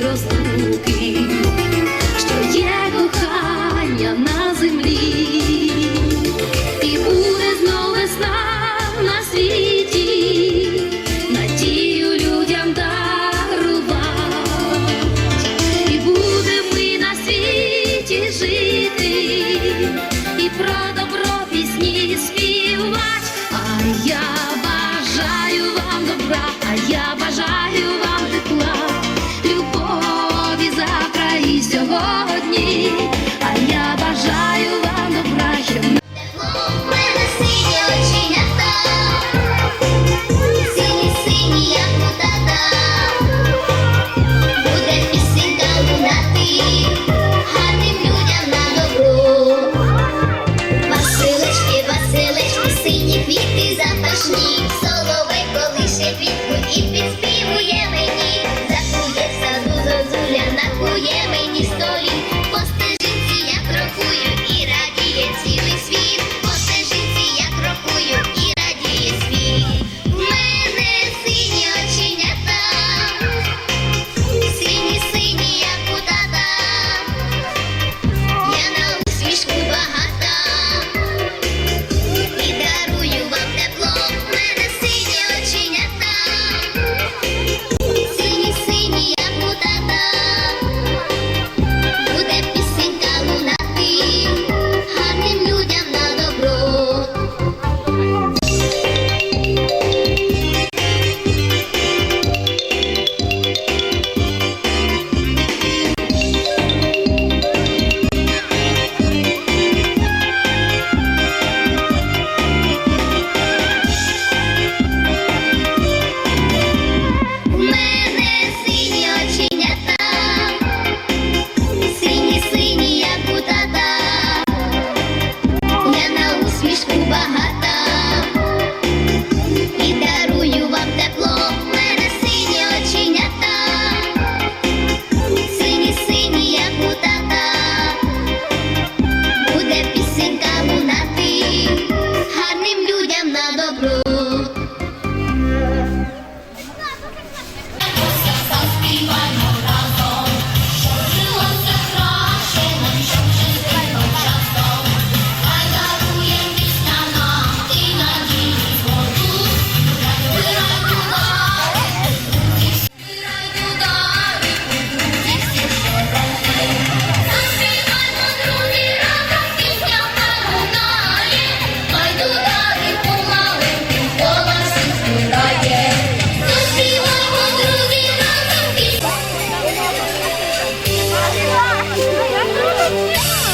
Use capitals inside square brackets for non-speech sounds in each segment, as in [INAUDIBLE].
розлуки, Yeah.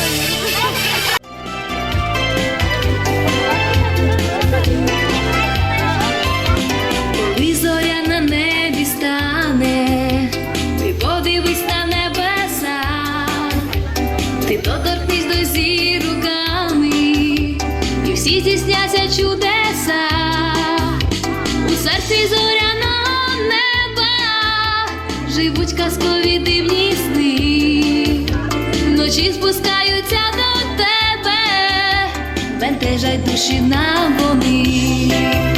Дощі спускаються до тебе, бентежать душі на вони.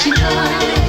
请告。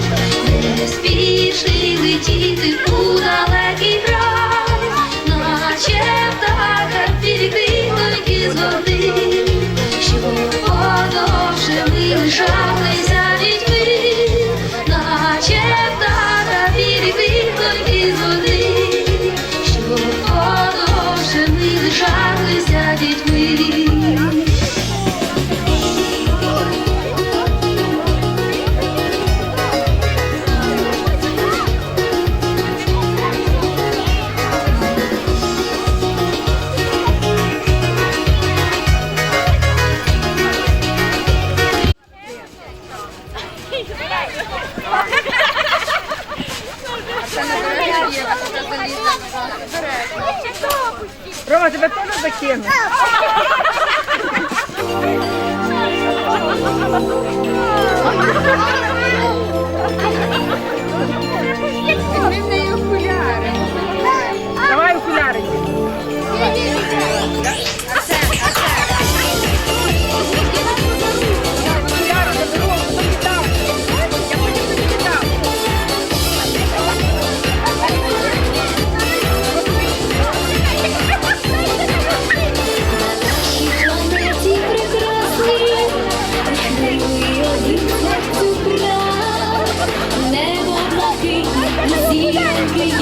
Рома, тебе тоже закинуть. [LAUGHS] Yankee.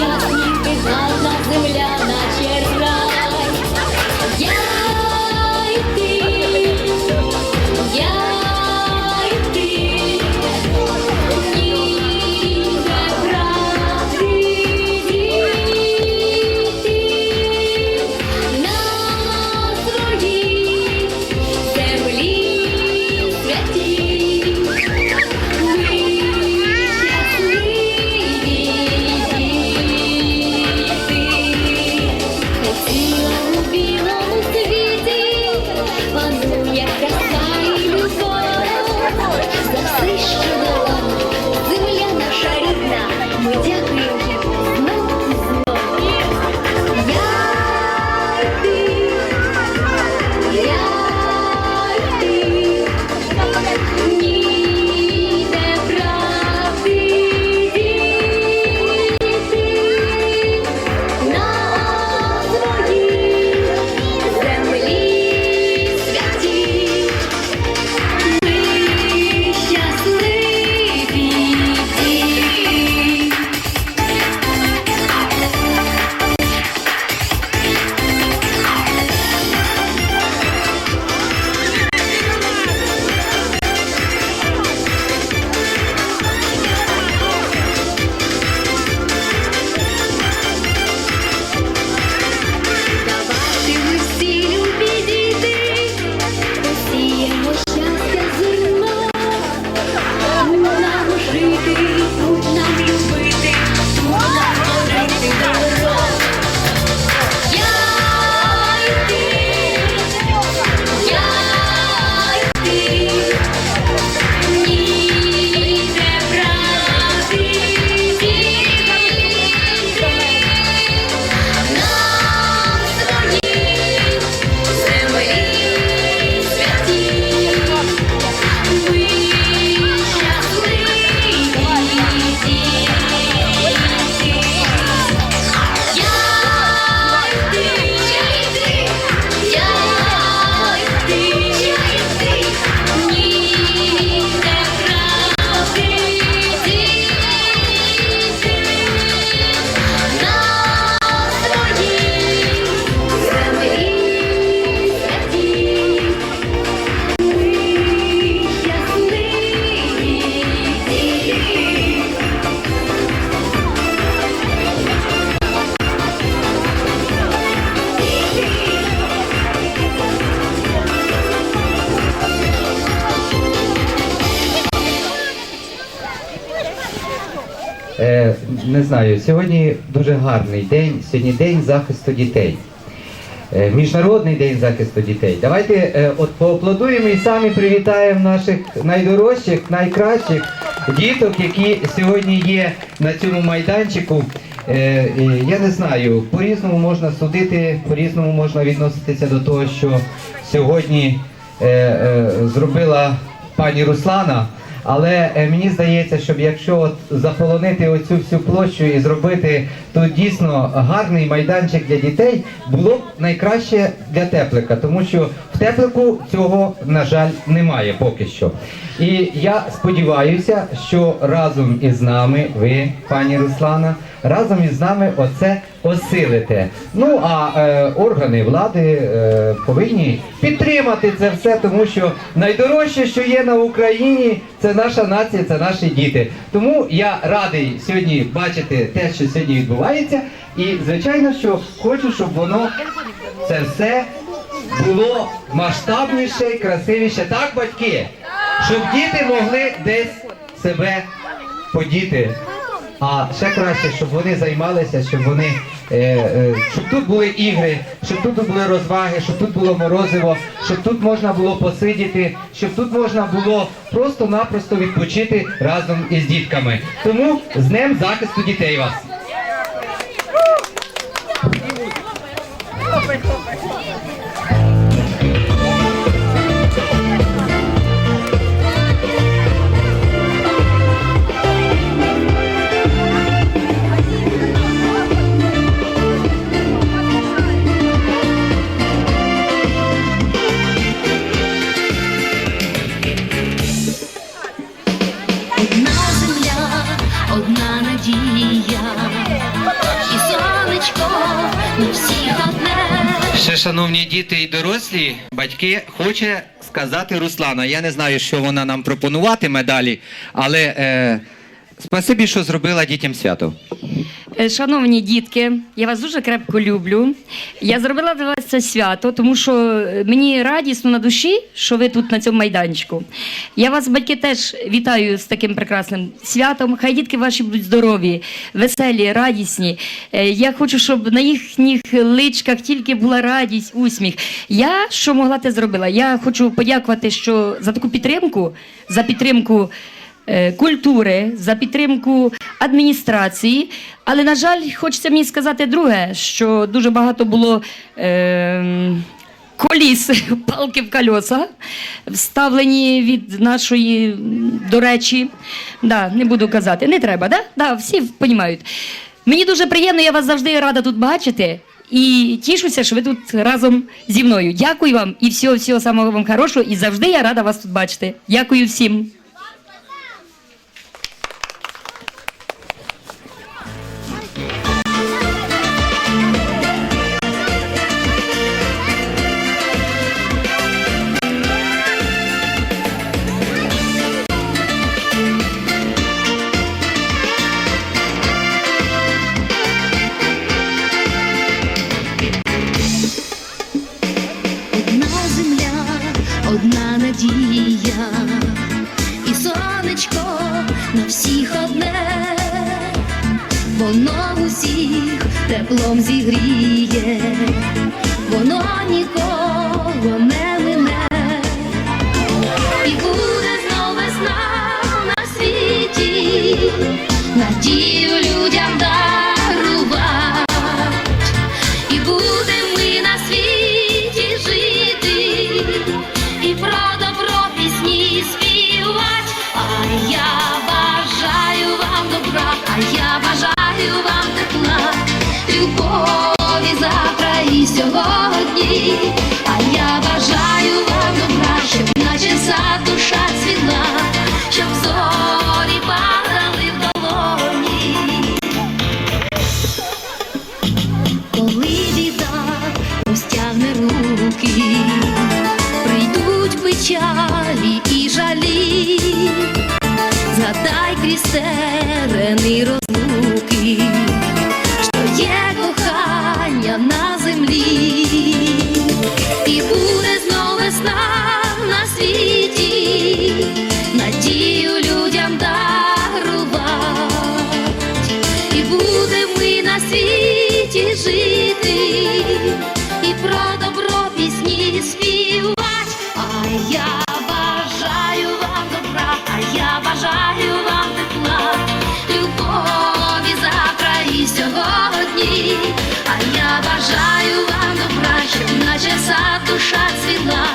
Не знаю, сьогодні дуже гарний день. Сьогодні день захисту дітей. Е, Міжнародний день захисту дітей. Давайте е, от поаплодуємо і самі привітаємо наших найдорожчих, найкращих діток, які сьогодні є на цьому майданчику. Е, я не знаю, по-різному можна судити, по-різному можна відноситися до того, що сьогодні зробила пані Руслана. Але е, мені здається, щоб якщо от заполонити оцю всю площу і зробити тут дійсно гарний майданчик для дітей, було б найкраще для теплика, тому що в теплику цього, на жаль, немає поки що. І я сподіваюся, що разом із нами, ви, пані Руслана, разом із нами оце осилите. Ну а е, органи влади е, повинні підтримати це все, тому що найдорожче, що є на Україні, це наша нація, це наші діти. Тому я радий сьогодні бачити те, що сьогодні відбувається, і звичайно, що хочу, щоб воно це все було масштабніше і красивіше. Так, батьки? Щоб діти могли десь себе подіти А ще краще, щоб вони займалися, щоб вони е, е, щоб тут були ігри, щоб тут були розваги, щоб тут було морозиво, щоб тут можна було посидіти, щоб тут можна було просто-напросто відпочити разом із дітками. Тому з Днем захисту дітей вас! Шановні діти і дорослі, батьки хоче сказати Руслана. Я не знаю, що вона нам пропонуватиме далі, але е, спасибі, що зробила дітям свято. Е, Шановні дітки, я вас дуже крепко люблю. Я зробила для вас це свято, тому що е, мені радісно на душі, що ви тут на цьому майданчику. Я вас, батьки, теж вітаю з таким прекрасним святом. Хай дітки ваші будуть здорові, веселі, радісні. Е, Я хочу, щоб на їхніх личках тільки була радість, усміх. Я що могла, те зробила. Я хочу подякувати що за таку підтримку, за підтримку культури, за підтримку адміністрації. Але, на жаль, хочеться мені сказати друге, що дуже багато було. Е, Коліс, [LAUGHS] палки в кольоса, вставлені від нашої, до речі, да, не буду казати, не треба, да? Да, всі розуміють. Мені дуже приємно, я вас завжди рада тут бачити. І тішуся, що ви тут разом зі мною. Дякую вам і всього, всього самого вам хорошого. І завжди я рада вас тут бачити. Дякую всім. one згадай розлуки, бажаю вам добра, щоб наче сад душа цвіла,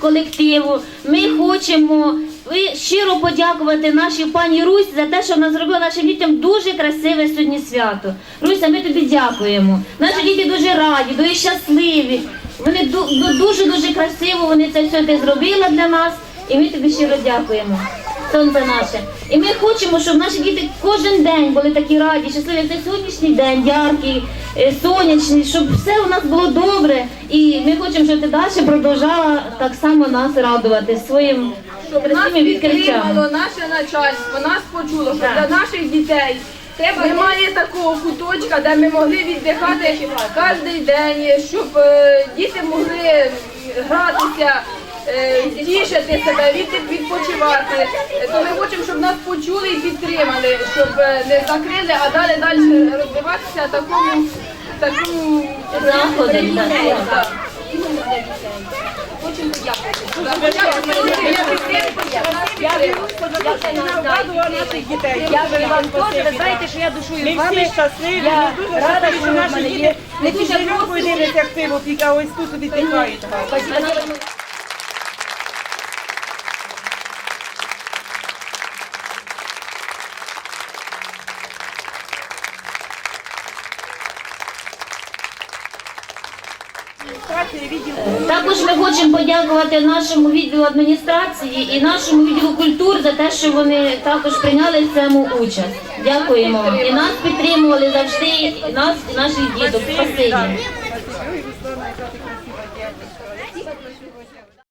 колективу ми хочемо щиро подякувати нашій пані Русь за те, що вона зробила нашим дітям дуже красиве сьогодні свято. Руся, ми тобі дякуємо. Наші діти дуже раді, дуже щасливі. Вони дуже дуже красиво вони це все ти зробила для нас, і ми тобі щиро дякуємо. Сонце наше. І ми хочемо, щоб наші діти кожен день були такі раді, щасливі. як Цей сьогоднішній день, яркий, е, сонячний, щоб все у нас було добре. І ми хочемо, щоб ти далі продовжала так само нас радувати своїм Нас красивим відкриттям. підтримало наше начальство, нас почуло, що Так. для наших дітей Треба немає такого куточка, де ми могли віддихати кожен день, щоб е, діти могли гратися, тішити себе, від- відпочивати. Е, То ми хочемо, щоб нас почули і підтримали, щоб е, не закрили, а далі далі розвиватися такому такому Заходу, Так. так. Хочемо подякувати. Дякую вам теж. Ви знаєте, що я душою з вами. щасливі, Я ми дуже рада, щасливі, що наші діти не дивитися, як пиво пік, а ось тут віддихають. Також ми хочемо подякувати нашому відділу адміністрації і нашому відділу культур за те, що вони також прийняли в цьому участь. Дякуємо. І нас підтримували завжди, нас, і наших діток. Спасибі.